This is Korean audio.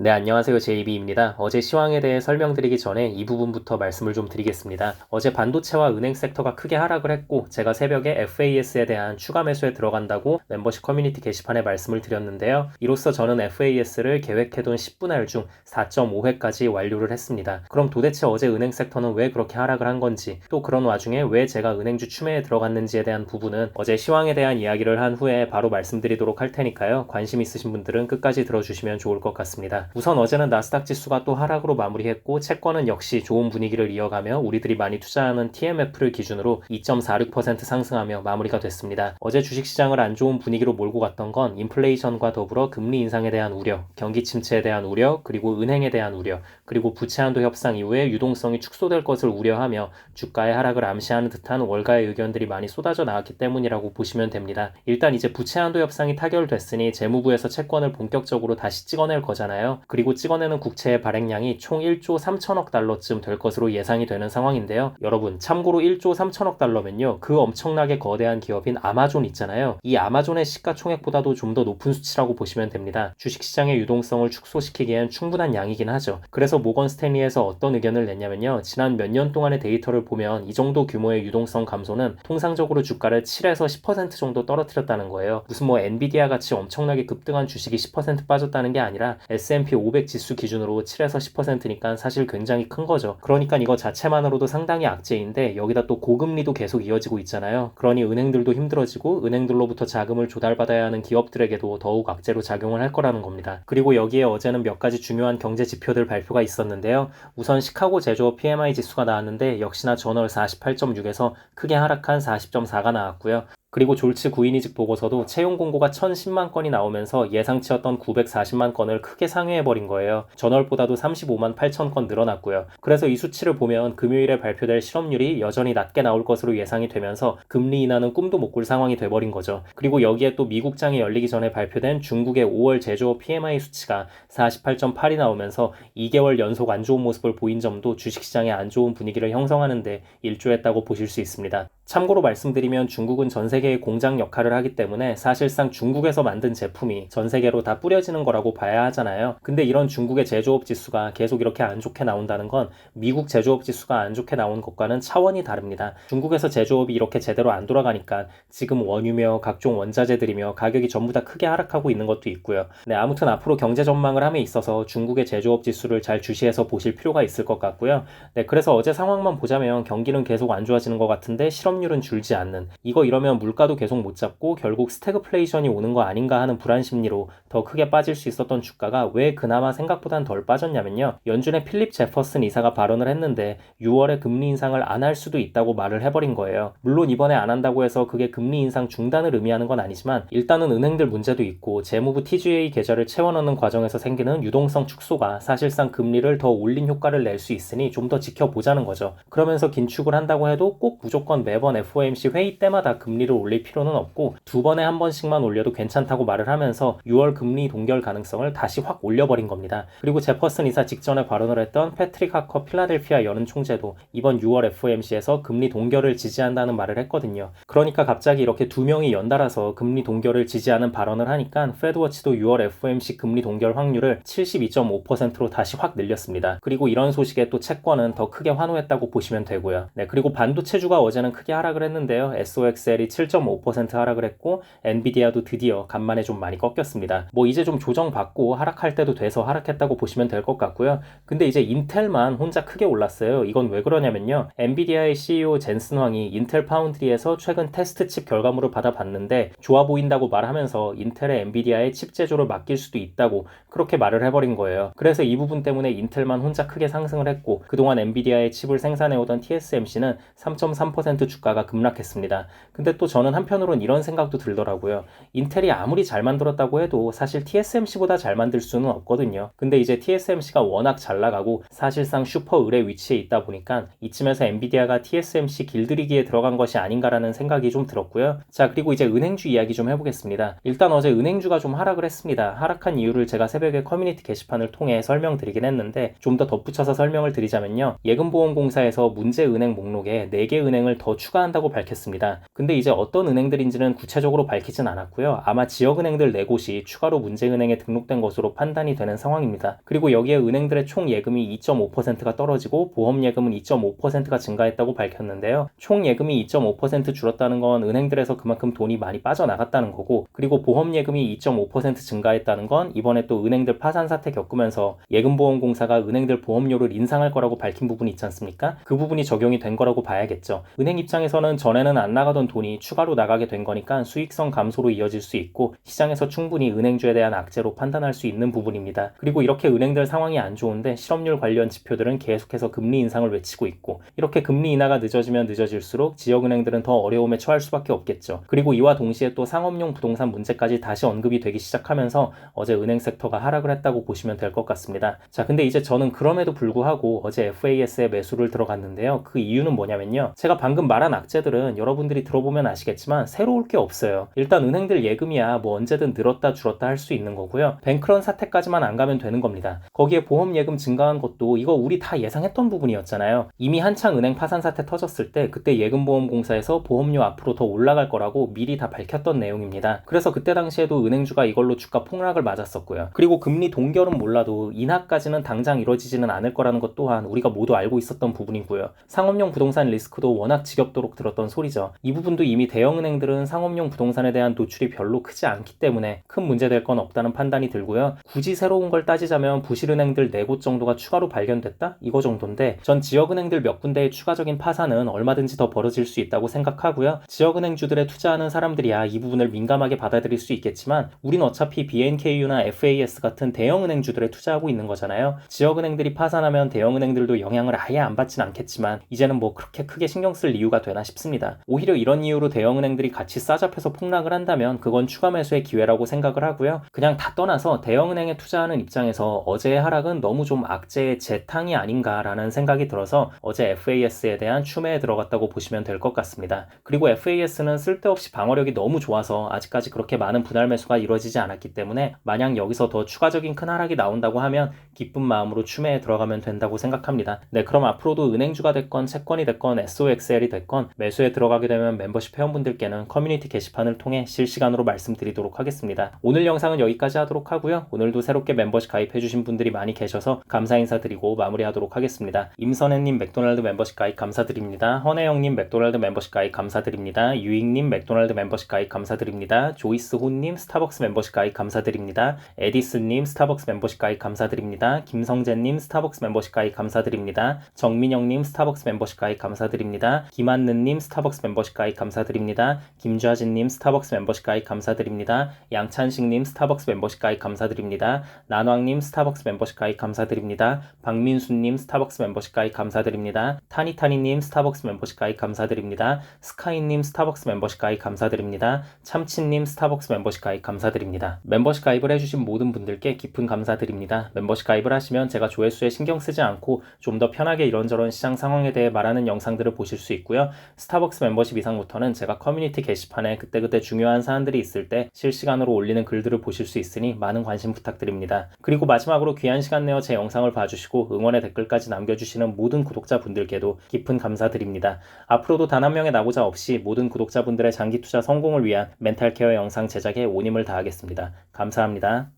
네, 안녕하세요. JB입니다. 어제 시황에 대해 설명드리기 전에 이 부분부터 말씀을 좀 드리겠습니다. 어제 반도체와 은행 섹터가 크게 하락을 했고, 제가 새벽에 FAS에 대한 추가 매수에 들어간다고 멤버십 커뮤니티 게시판에 말씀을 드렸는데요. 이로써 저는 FAS를 계획해둔 10분할 중 4.5회까지 완료를 했습니다. 그럼 도대체 어제 은행 섹터는 왜 그렇게 하락을 한 건지, 또 그런 와중에 왜 제가 은행주 추매에 들어갔는지에 대한 부분은 어제 시황에 대한 이야기를 한 후에 바로 말씀드리도록 할 테니까요. 관심 있으신 분들은 끝까지 들어주시면 좋을 것 같습니다. 우선 어제는 나스닥 지수가 또 하락으로 마무리했고 채권은 역시 좋은 분위기를 이어가며 우리들이 많이 투자하는 TMF를 기준으로 2.46% 상승하며 마무리가 됐습니다. 어제 주식시장을 안 좋은 분위기로 몰고 갔던 건 인플레이션과 더불어 금리 인상에 대한 우려, 경기 침체에 대한 우려, 그리고 은행에 대한 우려, 그리고 부채 한도 협상 이후에 유동성이 축소될 것을 우려하며 주가의 하락을 암시하는 듯한 월가의 의견들이 많이 쏟아져 나왔기 때문이라고 보시면 됩니다. 일단 이제 부채 한도 협상이 타결됐으니 재무부에서 채권을 본격적으로 다시 찍어낼 거잖아요. 그리고 찍어내는 국채의 발행량이 총 1조 3천억 달러쯤 될 것으로 예상이 되는 상황인데요. 여러분, 참고로 1조 3천억 달러면요. 그 엄청나게 거대한 기업인 아마존 있잖아요. 이 아마존의 시가총액보다도 좀 더 높은 수치라고 보시면 됩니다. 주식시장의 유동성을 축소시키기엔 충분한 양이긴 하죠. 그래서 모건 스탠리에서 어떤 의견을 냈냐면요. 지난 몇 년 동안의 데이터를 보면 이 정도 규모의 유동성 감소는 통상적으로 주가를 7에서 10% 정도 떨어뜨렸다는 거예요. 무슨 뭐 엔비디아 같이 엄청나게 급등한 주식이 10% 빠졌다는 게 아니라 S&P S&P 500 지수 기준으로 7에서 10%니까 사실 굉장히 큰 거죠. 그러니까 이거 자체만으로도 상당히 악재인데 여기다 또 고금리도 계속 이어지고 있잖아요. 그러니 은행들도 힘들어지고 은행들로부터 자금을 조달받아야 하는 기업들에게도 더욱 악재로 작용을 할 거라는 겁니다. 그리고 여기에 어제는 몇 가지 중요한 경제 지표들 발표가 있었는데요. 우선 시카고 제조업 PMI 지수가 나왔는데 역시나 전월 48.6에서 크게 하락한 40.4가 나왔고요. 그리고 졸츠 구인이직 보고서도 채용 공고가 1010만 건이 나오면서 예상치였던 940만 건을 크게 상회해버린 거예요. 전월보다도 35만 8천 건 늘어났고요. 그래서 이 수치를 보면 금요일에 발표될 실업률이 여전히 낮게 나올 것으로 예상이 되면서 금리 인하는 꿈도 못 꿀 상황이 돼버린 거죠. 그리고 여기에 또 미국장이 열리기 전에 발표된 중국의 5월 제조업 PMI 수치가 48.8이 나오면서 2개월 연속 안 좋은 모습을 보인 점도 주식시장의 안 좋은 분위기를 형성하는데 일조했다고 보실 수 있습니다. 참고로 말씀드리면 중국은 전 세계 의 공장 역할을 하기 때문에 사실상 중국에서 만든 제품이 전 세계로 다 뿌려지는 거라고 봐야 하잖아요. 근데 이런 중국의 제조업 지수가 계속 이렇게 안 좋게 나온다는 건 미국 제조업 지수가 안 좋게 나온 것과는 차원이 다릅니다. 중국에서 제조업이 이렇게 제대로 안 돌아가니까 지금 원유며 각종 원자재들이며 가격이 전부 다 크게 하락하고 있는 것도 있고요. 네, 아무튼 앞으로 경제 전망을 함에 있어서 중국의 제조업 지수를 잘 주시해서 보실 필요가 있을 것 같고요. 네, 그래서 어제 상황만 보자면 경기는 계속 안 좋아지는 것 같은데 실업 실업률은 줄지 않는 이거 이러면 물가도 계속 못 잡고 결국 스태그플레이션이 오는 거 아닌가 하는 불안 심리로 더 크게 빠질 수 있었던 주가가 왜 그나마 생각보단 덜 빠졌냐면요. 연준의 필립 제퍼슨 이사가 발언을 했는데 6월에 금리 인상을 안 할 수도 있다고 말을 해버린 거예요. 물론 이번에 안 한다고 해서 그게 금리 인상 중단을 의미하는 건 아니지만 일단은 은행들 문제도 있고 재무부 TGA 계좌를 채워넣는 과정에서 생기는 유동성 축소가 사실상 금리를 더 올린 효과를 낼 수 있으니 좀 더 지켜보자는 거죠. 그러면서 긴축을 한다고 해도 꼭 무조건 매번 FOMC 회의 때마다 금리를 올릴 필요는 없고 두 번에 한 번씩만 올려도 괜찮다고 말을 하면서 6월 금리 동결 가능성을 다시 확 올려버린 겁니다. 그리고 제퍼슨 이사 직전에 발언을 했던 패트릭 하커 필라델피아 연은 총재도 이번 6월 FOMC에서 금리 동결을 지지한다는 말을 했거든요. 그러니까 갑자기 이렇게 두 명이 연달아서 금리 동결을 지지하는 발언을 하니까 페드워치도 6월 FOMC 금리 동결 확률을 72.5%로 다시 확 늘렸습니다. 그리고 이런 소식에 또 채권은 더 크게 환호했다고 보시면 되고요. 네, 그리고 반도체주가 어제는 크게 하락을 했는데요. SOXL이 7.5% 하락을 했고 엔비디아도 드디어 간만에 좀 많이 꺾였습니다. 뭐 이제 좀 조정받고 하락할 때도 돼서 하락했다고 보시면 될 것 같고요. 근데 이제 인텔만 혼자 크게 올랐어요. 이건 왜 그러냐면요. 엔비디아의 CEO 젠슨 황이 인텔 파운드리에서 최근 테스트 칩 결과물을 받아봤는데 좋아 보인다고 말하면서 인텔의 엔비디아의 칩 제조를 맡길 수도 있다고 그렇게 말을 해버린 거예요. 그래서 이 부분 때문에 인텔만 혼자 크게 상승을 했고 그동안 엔비디아의 칩을 생산해오던 TSMC는 3.3% 주가 주가가 급락했습니다. 근데 또 저는 한편으론 이런 생각도 들더라고요. 인텔이 아무리 잘 만들었다고 해도 사실 TSMC보다 잘 만들 수는 없거든요. 근데 이제 TSMC가 워낙 잘 나가고 사실상 슈퍼 을의 위치에 있다 보니까 이쯤에서 엔비디아가 TSMC 길들이기에 들어간 것이 아닌가라는 생각이 좀 들었고요. 자, 그리고 이제 은행주 이야기 좀 해보겠습니다. 일단 어제 은행주가 좀 하락을 했습니다. 하락한 이유를 제가 새벽에 커뮤니티 게시판을 통해 설명드리긴 했는데 좀 더 덧붙여서 설명을 드리자면요. 예금보험공사에서 문제 은행 목록에 4개 은행을 더 추. 추가한다고 밝혔습니다. 근데 이제 어떤 은행들인지는 구체적으로 밝히진 않았고요. 아마 지역은행들 네 곳이 추가로 문제은행에 등록된 것으로 판단이 되는 상황입니다. 그리고 여기에 은행들의 총 예금이 2.5%가 떨어지고 보험 예금은 2.5%가 증가했다고 밝혔는데요. 총 예금이 2.5% 줄었다는 건 은행들에서 그만큼 돈이 많이 빠져나갔다는 거고 그리고 보험 예금이 2.5% 증가했다는 건 이번에 또 은행들 파산 사태 겪으면서 예금보험공사가 은행들 보험료를 인상할 거라고 밝힌 부분이 있지 않습니까? 그 부분이 적용이 된 거라고 봐야겠죠. 은행 입장에서는 전에는 안 나가던 돈이 추가 로 나가게 된 거니까 수익성 감소로 이어질 수 있고 시장에서 충분히 은행주에 대한 악재로 판단할 수 있는 부분입니다. 그리고 이렇게 은행들 상황이 안 좋은데 실업률 관련 지표들은 계속해서 금리 인상을 외치고 있고 이렇게 금리 인하가 늦어지면 늦어질수록 지역은행들은 더 어려움에 처할 수밖에 없겠죠. 그리고 이와 동시에 또 상업용 부동산 문제까지 다시 언급이 되기 시작하면서 어제 은행 섹터가 하락을 했다고 보시면 될 것 같습니다. 자, 근데 이제 저는 그럼에도 불구하고 어제 FAS에 매수를 들어갔는데요. 그 이유는 뭐냐면요. 제가 방금 말한 악재들은 여러분들이 들어보면 아시겠지만 새로울 게 없어요. 일단 은행들 예금이야 뭐 언제든 늘었다 줄었다 할 수 있는 거고요. 뱅크런 사태까지만 안 가면 되는 겁니다. 거기에 보험 예금 증가한 것도 이거 우리 다 예상했던 부분이었잖아요. 이미 한창 은행 파산 사태 터졌을 때 그때 예금보험공사에서 보험료 앞으로 더 올라갈 거라고 미리 다 밝혔던 내용입니다. 그래서 그때 당시에도 은행주가 이걸로 주가 폭락을 맞았었고요. 그리고 금리 동결은 몰라도 인하까지는 당장 이뤄지지는 않을 거라는 것 또한 우리가 모두 알고 있었던 부분이고요. 상업용 부동산 리스크도 워낙 지겹도록 들었던 소리죠. 이 부분도 이미 대 형은행들은 상업용 부동산에 대한 노출이 별로 크지 않기 때문에 큰 문제될 건 없다는 판단이 들고요. 굳이 새로운 걸 따지자면 부실은행들 4곳 정도가 추가로 발견됐다? 이거 정도인데 전 지역은행들 몇 군데의 추가적인 파산은 얼마든지 더 벌어질 수 있다고 생각하고요. 지역은행주들에 투자하는 사람들이야 이 부분을 민감하게 받아들일 수 있겠지만 우린 어차피 BNKU나 FAS 같은 대형은행주들에 투자하고 있는 거잖아요. 지역은행들이 파산하면 대형은행들도 영향을 아예 안 받진 않겠지만 이제는 뭐 그렇게 크게 신경 쓸 이유가 되나 싶습니다. 오히려 이런 이유로 대형은행들이 같이 싸잡혀서 폭락을 한다면 그건 추가 매수의 기회라고 생각을 하고요. 그냥 다 떠나서 대형은행에 투자하는 입장에서 어제의 하락은 너무 좀 악재의 재탕이 아닌가라는 생각이 들어서 어제 FAS에 대한 추매에 들어갔다고 보시면 될 것 같습니다. 그리고 FAS는 쓸데없이 방어력이 너무 좋아서 아직까지 그렇게 많은 분할 매수가 이루어지지 않았기 때문에 만약 여기서 더 추가적인 큰 하락이 나온다고 하면 기쁜 마음으로 추매에 들어가면 된다고 생각합니다. 네, 그럼 앞으로도 은행주가 됐건 채권이 됐건 SOXL이 됐건 매수에 들어가게 되면 멤버십 회원 분들께는 커뮤니티 게시판을 통해 실시간으로 말씀드리도록 하겠습니다. 오늘 영상은 여기까지 하도록 하고요. 오늘도 새롭게 멤버십 가입해주신 분들이 많이 계셔서 감사 인사드리고 마무리하도록 하겠습니다. 임선혜님 맥도날드 멤버십 가입 감사드립니다. 헌혜영님 맥도날드 멤버십 가입 감사드립니다. 유익님 맥도날드 멤버십 가입 감사드립니다. 조이스 호님 스타벅스 멤버십 가입 감사드립니다. 에디슨님 스타벅스 멤버십 가입 감사드립니다. 김성재님 스타벅스 멤버십 가입 감사드립니다. 정민영님 스타벅스 멤버십 가입 감사드립니다. 김한는님 스타벅스 멤버십 가입 감사드립니다. 김좌진님 스타벅스 멤버십 가입 감사드립니다. 양찬식님 스타벅스 멤버십 가입 감사드립니다. 난왕님 스타벅스 멤버십 가입 감사드립니다. 박민수님 스타벅스 멤버십 가입 감사드립니다. 타니타니님 스타벅스 멤버십 가입 감사드립니다. 스카이님 스타벅스 멤버십 가입 감사드립니다. 참치님 스타벅스 멤버십 가입 감사드립니다. 멤버십 가입을 해주신 모든 분들께 깊은 감사드립니다. 멤버십 가입을 하시면 제가 조회수에 신경 쓰지 않고 좀 더 편하게 이런저런 시장 상황에 대해 말하는 영상들을 보실 수 있고요. 스타벅스 멤버십 이상부터는 제가 커뮤니티 게시판에 그때그때 중요한 사안들이 있을 때 실시간으로 올리는 글들을 보실 수 있으니 많은 관심 부탁드립니다. 그리고 마지막으로 귀한 시간 내어 제 영상을 봐주시고 응원의 댓글까지 남겨주시는 모든 구독자분들께도 깊은 감사드립니다. 앞으로도 단 한 명의 나고자 없이 모든 구독자분들의 장기 투자 성공을 위한 멘탈 케어 영상 제작에 온 힘을 다하겠습니다. 감사합니다.